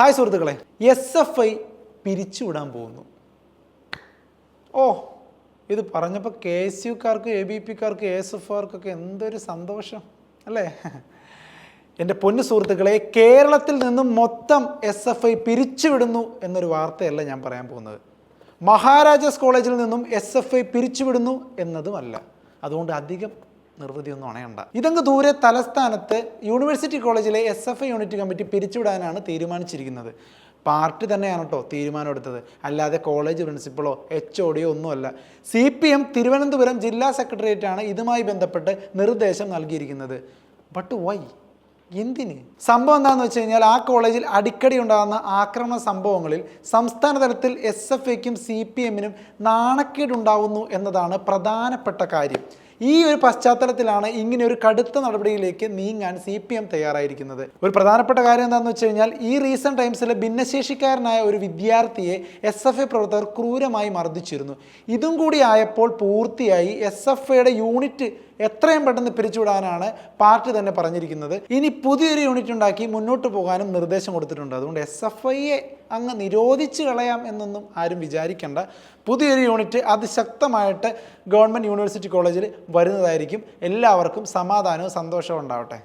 Hi സുഹൃത്തുക്കളെ. S F I പിരിച്ചുവിടാൻ പോകുന്നു. ഓ ഇത് പറഞ്ഞപ്പോൾ കെ എസ് യുക്കാർക്ക് എ ബി പിക്കാർക്ക് എ എസ് എഫ് ആർക്കൊക്കെ എന്തൊരു സന്തോഷം അല്ലേ? എന്റെ പൊന്നു സുഹൃത്തുക്കളെ കേരളത്തിൽ നിന്നും മൊത്തം എസ് എഫ് ഐ പിരിച്ചുവിടുന്നു എന്നൊരു വാർത്തയല്ല ഞാൻ പറയാൻ പോകുന്നത്. മഹാരാജാസ് കോളേജിൽ നിന്നും എസ് എഫ് ഐ പിരിച്ചുവിടുന്നു എന്നതുമല്ല. അതുകൊണ്ട് അധികം നിർവൃതിയൊന്നും അണയണ്ട. ഇതങ്ങ് ദൂരെ തലസ്ഥാനത്ത് യൂണിവേഴ്സിറ്റി കോളേജിലെ S F I unit committee പിരിച്ചുവിടാനാണ് തീരുമാനിച്ചിരിക്കുന്നത്. പാർട്ടി തന്നെയാണ് കേട്ടോ തീരുമാനമെടുത്തത് അല്ലാതെ കോളേജ് പ്രിൻസിപ്പളോ എച്ച് ഒ ഡിയോ ഒന്നുമല്ല. സി പി എം തിരുവനന്തപുരം ജില്ലാ സെക്രട്ടേറിയറ്റാണ് ഇതുമായി ബന്ധപ്പെട്ട് നിർദ്ദേശം നൽകിയിരിക്കുന്നത്. ബട്ട് വൈ എന്തിന്? സംഭവം എന്താണെന്ന് വെച്ച് കഴിഞ്ഞാൽ ആ കോളേജിൽ അടിക്കടി ഉണ്ടാകുന്ന ആക്രമണ സംഭവങ്ങളിൽ സംസ്ഥാന തലത്തിൽ എസ് എഫ് ഐക്കും സി പി എമ്മിനും നാണക്കേടുണ്ടാവുന്നു എന്നതാണ് പ്രധാനപ്പെട്ട കാര്യം. ഈ ഒരു പശ്ചാത്തലത്തിലാണ് ഇങ്ങനെ ഒരു കടുത്ത നടപടിയിലേക്ക് നീങ്ങാൻ സി പി എം തയ്യാറായിരിക്കുന്നത്. ഒരു പ്രധാനപ്പെട്ട കാര്യം എന്താണെന്ന് വെച്ച് കഴിഞ്ഞാൽ ഈ റീസെന്റ് ടൈംസിലെ ഭിന്നശേഷിക്കാരനായ ഒരു വിദ്യാർത്ഥിയെ എസ് എഫ് ഐ പ്രവർത്തകർ ക്രൂരമായി മർദ്ദിച്ചിരുന്നു. ഇതും കൂടി ആയപ്പോൾ പൂർത്തിയായി എസ് എഫ് ഐയുടെ യൂണിറ്റ് എത്രയും പെട്ടെന്ന് പിരിച്ചുവിടാനാണ് പാർട്ടി തന്നെ പറഞ്ഞിരിക്കുന്നത്. ഇനി പുതിയൊരു യൂണിറ്റ് ഉണ്ടാക്കി മുന്നോട്ട് പോകാനും നിർദ്ദേശം കൊടുത്തിട്ടുണ്ട്. അതുകൊണ്ട് എസ് എഫ് ഐയെ അങ്ങ് നിരോധിച്ച് കളയാം എന്നൊന്നും ആരും വിചാരിക്കേണ്ട. പുതിയൊരു യൂണിറ്റ് അതിശക്തമായിട്ട് ഗവൺമെന്റ് യൂണിവേഴ്സിറ്റി കോളേജിൽ വരുന്നതായിരിക്കും. എല്ലാവർക്കും സമാധാനവും സന്തോഷവും ഉണ്ടാവട്ടെ.